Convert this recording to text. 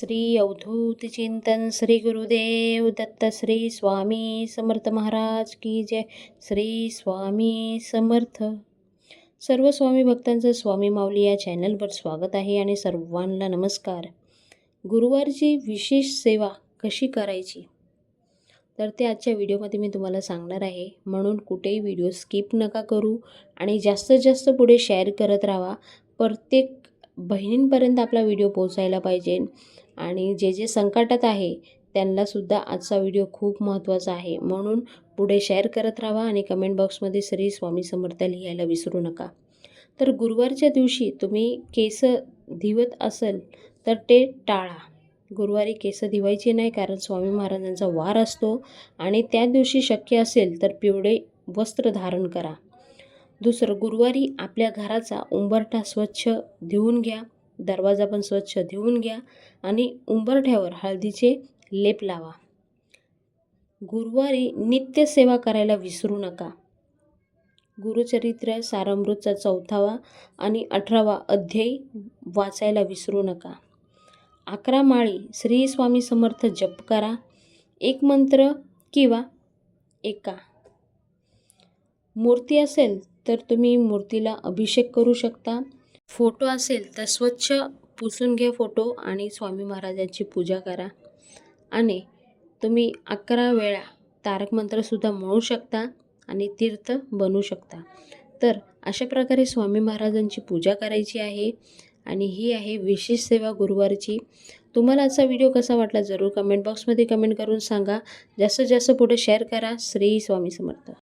श्री अवधूत चिंतन श्री गुरुदेव दत्त श्री स्वामी समर्थ महाराज की जय. श्री स्वामी समर्थ. सर्व स्वामी भक्तांचं स्वामी माऊली या चॅनलवर स्वागत आहे आणि सर्वांना नमस्कार. गुरुवारची विशेष सेवा कशी करायची? तर ते आजच्या व्हिडिओमध्ये मी तुम्हाला सांगणार आहे. म्हणून कुठेही व्हिडिओ स्किप नका करू आणि जास्तीत जास्त पुढे शेअर करत राहा. प्रत्येक बहिणींपर्यंत आपला व्हिडिओ पोहोचायला पाहिजे. आणि जे जे संकटात आहे त्यांनासुद्धा आजचा व्हिडिओ खूप महत्त्वाचा आहे. म्हणून पुढे शेअर करत राहा आणि कमेंट बॉक्समध्ये श्री स्वामी समर्थ लिहायला विसरू नका. तर गुरुवारच्या दिवशी तुम्ही केस धिवत असेल तर ते टाळा. गुरुवारी केस धिवायचे नाही कारण स्वामी महाराजांचा वार असतो. आणि त्या दिवशी शक्य असेल तर पिवळे वस्त्र धारण करा. दुसरं गुरुवारी आपल्या घराचा उंबरठा स्वच्छ धुवून घ्या दरवाजा पण स्वच्छ धुवून घ्या आणि उंबरठ्यावर हळदीचे लेप लावा. गुरुवारी नित्यसेवा करायला विसरू नका. गुरुचरित्र सारामृतचा चौथावा आणि अठरावा अध्याय वाचायला विसरू नका. अकरा माळी श्री स्वामी समर्थ जप करा. एक मंत्र किंवा एका. मूर्ती असेल तर तुम्ही मूर्तीला अभिषेक करू शकता. फोटो असेल तर स्वच्छ पुसून घ्या फोटो आणि स्वामी महाराजांची पूजा करा. आणि तुम्ही अकरा वेळा तारक मंत्रसुद्धा म्हणू शकता आणि तीर्थ बनवू शकता. तर अशा प्रकारे स्वामी महाराजांची पूजा करायची आहे आणि ही आहे विशेष सेवा गुरुवारची. तुम्हाला आजचा व्हिडिओ कसा वाटला जरूर कमेंट बॉक्समध्ये कमेंट करून सांगा. जास्तीत जास्त पुढे शेअर करा. श्री स्वामी समर्थ.